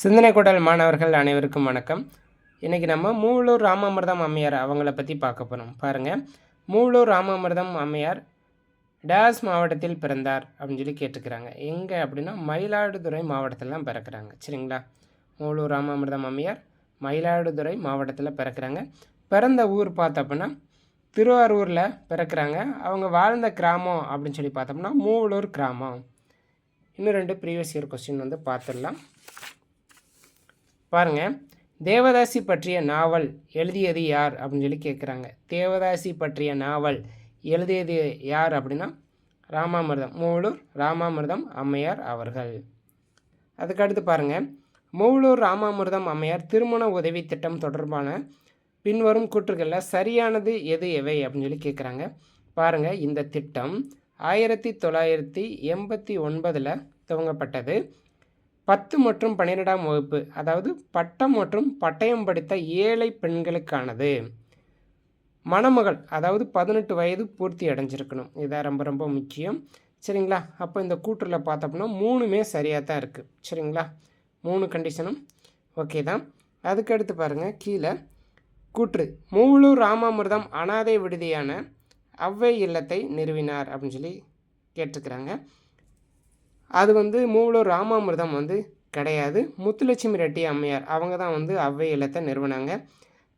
சிந்தனை குடல் மாணவர்கள் அனைவருக்கும் வணக்கம். இன்றைக்கி நம்ம மூலூர் ராமாமிர்தம் அம்மையார் அவங்கள பற்றி பார்க்க போகிறோம் பாருங்கள் மூலூர் ராமாமிர்தம் அம்மையார் டேஸ் மாவட்டத்தில் பிறந்தார் அப்படின்னு சொல்லி கேட்டுக்கிறாங்க. எங்கே அப்படின்னா மயிலாடுதுறை மாவட்டத்தில் தான் பிறக்கிறாங்க. சரிங்களா? மூலூர் ராமாமிர்தம் அம்மையார் மயிலாடுதுறை மாவட்டத்தில் பிறக்கிறாங்க. பிறந்த ஊர் பார்த்தப்பன்னா திருவாரூரில் பிறக்கிறாங்க. அவங்க வாழ்ந்த கிராமம் அப்படின்னு சொல்லி பார்த்தோம்னா மூவலூர் கிராமம். இன்னும் ரெண்டு ப்ரீவியஸ் இயர் கொஸ்டின் வந்து பார்த்துடலாம். பாருங்கள் தேவதாசி பற்றிய நாவல் எழுதியது யார்? அப்படின்னு சொல்லி கேட்குறாங்க தேவதாசி பற்றிய நாவல் எழுதியது யார் அப்படின்னா? ராமாமிர்தம். மூவலூர் ராமாமிர்தம் அம்மையார் அவர்கள். அதுக்கடுத்து பாருங்கள் மூவலூர் ராமாமிர்தம் அம்மையார் திருமண உதவி திட்டம் தொடர்பான பின்வரும் கூற்றுகளில் சரியானது எது எவை? அப்படின்னு சொல்லி கேட்குறாங்க பாருங்கள் இந்த திட்டம் ஆயிரத்தி தொள்ளாயிரத்தி எண்பத்தி ஒன்பதில் துவங்கப்பட்டது. பத்து மற்றும் பன்னிரெண்டாம் வகுப்பு அதாவது பட்டம் மற்றும் பட்டயம் படித்த ஏழை பெண்களுக்கானது. மணமகள் அதாவது பதினெட்டு வயது பூர்த்தி அடைஞ்சிருக்கணும். இதான் ரொம்ப ரொம்ப முக்கியம். சரிங்களா? அப்போ இந்த கூற்றில் பார்த்தோம்னா மூணுமே சரியாக தான் இருக்குது சரிங்களா? மூணு கண்டிஷனும் ஓகே தான். அதுக்கடுத்து பாருங்கள் கீழே கூற்று மூவலூர் ராமாமிர்தம் அனாதை விடுதியான அவ்வை இல்லத்தை நிறுவினார் அப்படின்னு சொல்லி கேட்டிருக்கிறாங்க. அது வந்து மூவலூர் ராமாமிர்தம் வந்து கிடையாது. முத்துலட்சுமி ரெட்டி அம்மையார் அவங்க தான் வந்து அவ்வை இல்லத்தை நிறுவனாங்க.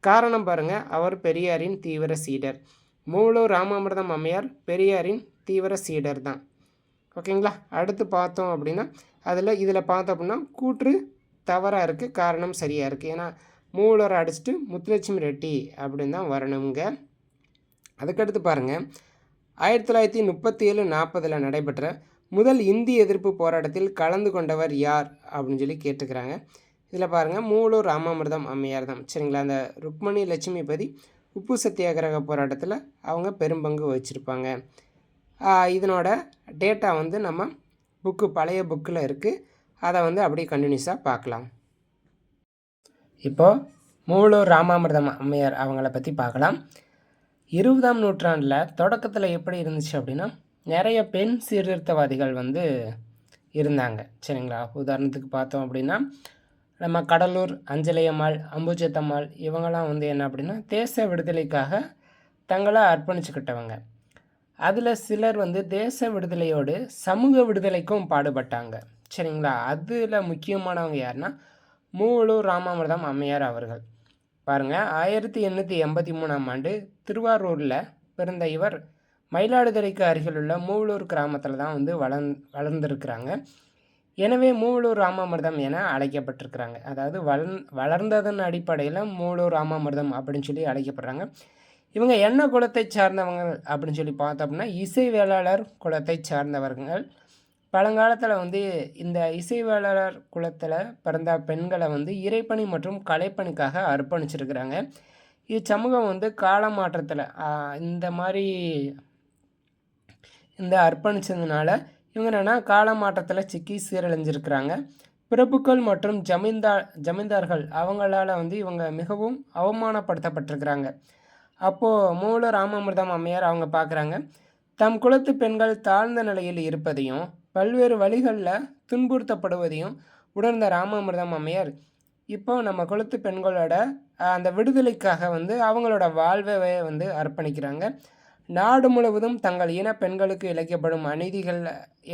காரணம் பாருங்கள் அவர் பெரியாரின் தீவிர சீடர். மூவலூர் ராமாமிர்தம் அம்மையார் பெரியாரின் தீவிர சீடர் தான். ஓகேங்களா? அடுத்து பார்த்தோம் அப்படின்னா அதில் இதில் பார்த்தோம் அப்படின்னா கூற்று தவறாக இருக்குது காரணம் சரியாக இருக்குது ஏன்னா மூவலூரை அடிச்சுட்டு முத்துலட்சுமி ரெட்டி அப்படின்னு தான் வரணுங்க அதுக்கடுத்து பாருங்கள் ஆயிரத்தி தொள்ளாயிரத்தி முப்பத்தி ஏழு நாற்பதில் நடைபெற்ற முதல் இந்தி எதிர்ப்பு போராட்டத்தில் கலந்து கொண்டவர் யார் அப்படின்னு சொல்லி கேட்டுக்கிறாங்க. இதில் பாருங்கள் மூலூர் ராமாமிர்தம் அம்மையார் தான் சரிங்களா? அந்த ருக்மணி லட்சுமிபதி உப்பு சத்தியாகிரக போராட்டத்தில் அவங்க பெரும்பங்கு வச்சுருப்பாங்க இதனோட டேட்டா வந்து நம்ம புக்கு பழைய புக்கில் இருக்குது அதை வந்து அப்படியே கண்டினியூஸாக பார்க்கலாம். இப்போது மூலூர் ராமாமிர்தம் அம்மையார் அவங்கள பற்றி பார்க்கலாம். இருபதாம் நூற்றாண்டில் தொடக்கத்தில் எப்படி இருந்துச்சு அப்படின்னா நிறைய பெண் சீர்திருத்தவாதிகள் வந்து இருந்தாங்க. சரிங்களா? உதாரணத்துக்கு பார்த்தோம் அப்படின்னா நம்ம கடலூர் அஞ்சலையம்மாள் அம்புஜத்தம்மாள் இவங்கெல்லாம் வந்து என்ன அப்படின்னா தேச விடுதலைக்காக தங்களை அர்ப்பணிச்சுக்கிட்டவங்க. அதில் சிலர் வந்து தேச விடுதலையோடு சமூக விடுதலைக்கும் பாடுபட்டாங்க. சரிங்களா? அதில் முக்கியமானவங்க யாருன்னா மூவலூர் ராமாமிர்தம் அம்மையார் அவர்கள். பாருங்கள் ஆயிரத்தி எண்ணூற்றி எண்பத்தி மூணாம் ஆண்டு திருவாரூரில் பிறந்த இவர் மயிலாடுதுறைக்கு அருகிலுள்ள மூவலூர் கிராமத்தில் தான் வந்து வளர்ந் வளர்ந்துருக்கிறாங்க. எனவே மூவலூர் ராமாமிர்தம் என அழைக்கப்பட்டிருக்கிறாங்க. அதாவது வளர் வளர்ந்ததன் அடிப்படையில் மூவலூர் ராமாமிர்தம் அப்படின்னு சொல்லி அழைக்கப்படுறாங்க. இவங்க என்ன குலத்தை சார்ந்தவங்க அப்படின்னு சொல்லி பார்த்தோம்னா இசை வேளாளர் குலத்தை சார்ந்தவர்கள். பழங்காலத்தில் வந்து இந்த இசை வேளாளர் குலத்தில் பிறந்த பெண்களை வந்து இறைப்பணி மற்றும் கலைப்பணிக்காக அர்ப்பணிச்சிருக்கிறாங்க. இச்சமூகம் வந்து காலமாற்றத்தில் இந்த மாதிரி இந்த அர்ப்பணித்ததுனால இவங்க என்னென்னா காலமாற்றத்தில் சிக்கி சீரழிஞ்சிருக்கிறாங்க. பிரபுக்கள் மற்றும் ஜமீன்தார் ஜமீன்தார்கள் அவங்களால வந்து இவங்க மிகவும் அவமானப்படுத்தப்பட்டிருக்கிறாங்க. அப்போது மூல ராமாமிர்தம் அம்மையார் அவங்க பார்க்குறாங்க தம் குலத்து பெண்கள் தாழ்ந்த நிலையில் இருப்பதையும் பல்வேறு வழிகளில் துன்புறுத்தப்படுவதையும் உணர்ந்த ராமாமிர்தம் அம்மையார் இப்போ நம்ம குலத்து பெண்களோட அந்த விடுதலைக்காக வந்து அவங்களோட வாழ்வை வந்து அர்ப்பணிக்கிறாங்க. நாடு முழுவதும் தங்கள் இன பெண்களுக்கு இழைக்கப்படும் அநீதிகள்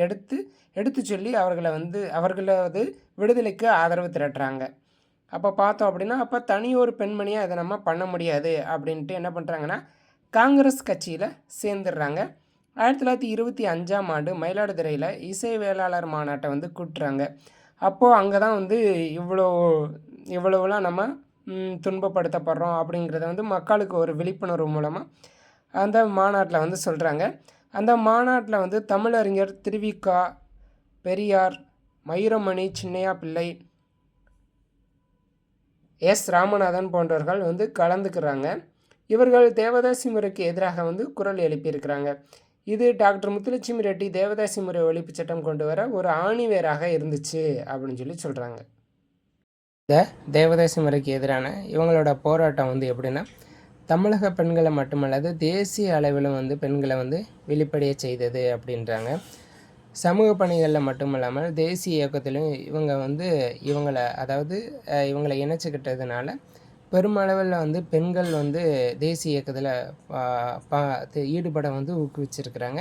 எடுத்து எடுத்து சொல்லி அவர்களை வந்து அவர்களது விடுதலைக்கு ஆதரவு திரட்டுறாங்க. அப்போ பார்த்தோம் அப்படின்னா அப்போ தனி ஒரு பெண்மணியாக இதை நம்ம பண்ண முடியாது அப்படின்ட்டு என்ன பண்ணுறாங்கன்னா காங்கிரஸ் கட்சியில் சேர்ந்துடுறாங்க. ஆயிரத்தி தொள்ளாயிரத்தி இருபத்தி அஞ்சாம் ஆண்டு மயிலாடுதுறையில் இசை வேளாளர் மாநாட்டை வந்து கூட்டுறாங்க. அப்போது அங்கே தான் வந்து இவ்வளோ இவ்வளோலாம் நம்ம துன்பப்படுத்தப்படுறோம் அப்படிங்கிறத வந்து மக்களுக்கு ஒரு விழிப்புணர்வு மூலமாக அந்த மாநாட்டில் வந்து சொல்கிறாங்க அந்த மாநாட்டில் வந்து தமிழறிஞர் திருவிக்கா பெரியார் மயூரமணி சின்னையா பிள்ளை எஸ். ராமநாதன் போன்றவர்கள் வந்து கலந்துக்கிறாங்க. இவர்கள் தேவதாசி முறைக்கு எதிராக வந்து குரல் எழுப்பியிருக்கிறாங்க. இது டாக்டர் முத்துலட்சுமி ரெட்டி தேவதாசி முறை ஒழிப்பு சட்டம் கொண்டு வர ஒரு ஆணிவேராக இருந்துச்சு அப்படின்னு சொல்லி சொல்கிறாங்க இந்த தேவதாசி முறைக்கு எதிரான இவங்களோட போராட்டம் வந்து எப்படின்னா தமிழக பெண்களை மட்டுமல்லாது தேசிய அளவிலும் வந்து பெண்களை வந்து வெளிப்படைய செய்தது அப்படின்றாங்க. சமூக பணிகளில் மட்டுமல்லாமல் தேசிய இயக்கத்திலும் இவங்க வந்து இவங்களை அதாவது இவங்களை இணைச்சிக்கிட்டதுனால பெருமளவில் வந்து பெண்கள் வந்து தேசிய இயக்கத்தில் ஈடுபட வந்து ஊக்குவிச்சிருக்கிறாங்க.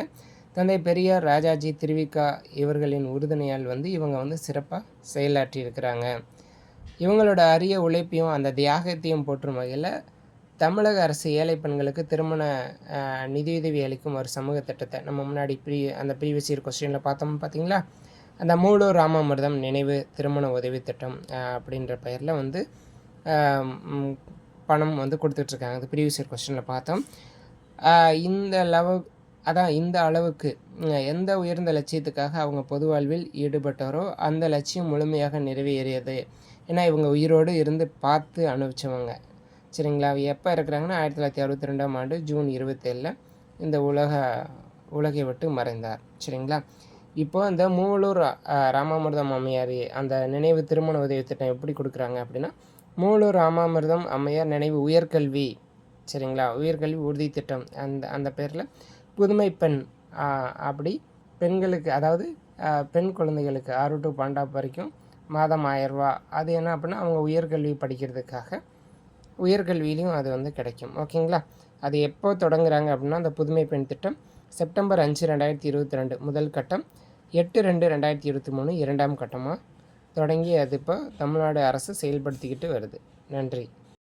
தந்தை பெரியார் ராஜாஜி திருவிக்கா இவர்களின் உறுதுணையால் வந்து இவங்க வந்து சிறப்பாக செயலாற்றியிருக்கிறாங்க. இவங்களோட அரிய உழைப்பையும் அந்த தியாகத்தையும் போற்றும் வகையில் தமிழக அரசு ஏழை பெண்களுக்கு திருமண நிதியுதவி அளிக்கும் ஒரு சமூக திட்டத்தை நம்ம முன்னாடி ப்ரீ அந்த ப்ரீவியஸ் இயர் கொஸ்டினில் பார்த்தோம் பார்த்தீங்களா? அந்த மூலூர் ராமாமிர்தம் நினைவு திருமண உதவி திட்டம் அப்படின்ற பெயரில் வந்து பணம் வந்து கொடுத்துட்ருக்காங்க. அது ப்ரீவியஸ் இயர் கொஸ்டினில் பார்த்தோம். இந்த லவ் அதான் இந்த அளவுக்கு எந்த உயர்ந்த லட்சியத்துக்காக அவங்க பொது வாழ்வில் ஈடுபட்டாரோ அந்த லட்சியம் முழுமையாக நிறைவேறியது. ஏன்னா இவங்க உயிரோடு இருந்து பார்த்து அனுபவிச்சவங்க. சரிங்களா? எப்போ இருக்கிறாங்கன்னா ஆயிரத்தி தொள்ளாயிரத்தி அறுபத்தி ரெண்டாம் ஆண்டு ஜூன் இருபத்தேழில் இந்த உலக உலகை விட்டு மறைந்தார். சரிங்களா? இப்போ இந்த மூவலூர் ராமாமிர்தம் அம்மையார் அந்த நினைவு திருமண உதவி திட்டம் எப்படி கொடுக்குறாங்க அப்படின்னா மூவலூர் ராமாமிர்தம் அம்மையார் நினைவு உயர்கல்வி சரிங்களா? உயர்கல்வி உறுதி திட்டம். அந்த அந்த பேரில் புதுமை பெண் அப்படி பெண்களுக்கு அதாவது பெண் குழந்தைகளுக்கு ஆறு டு பன்னெண்டாவது வரைக்கும் மாதம் ஆயிரரூவா அது என்ன அப்படின்னா அவங்க உயர்கல்வி படிக்கிறதுக்காக உயர்கல்வியிலையும் அது வந்து கிடைக்கும். ஓகேங்களா? அது எப்போ தொடங்குறாங்க அப்படின்னா அந்த புதுமை பெண் திட்டம் செப்டம்பர் அஞ்சு ரெண்டாயிரத்தி இருபத்தி ரெண்டு முதல் கட்டம் எட்டு ரெண்டு ரெண்டாயிரத்தி இருபத்தி மூணு இரண்டாம் கட்டமாக தொடங்கி அது இப்போ தமிழ்நாடு அரசு செயல்படுத்திக்கிட்டு வருது. நன்றி.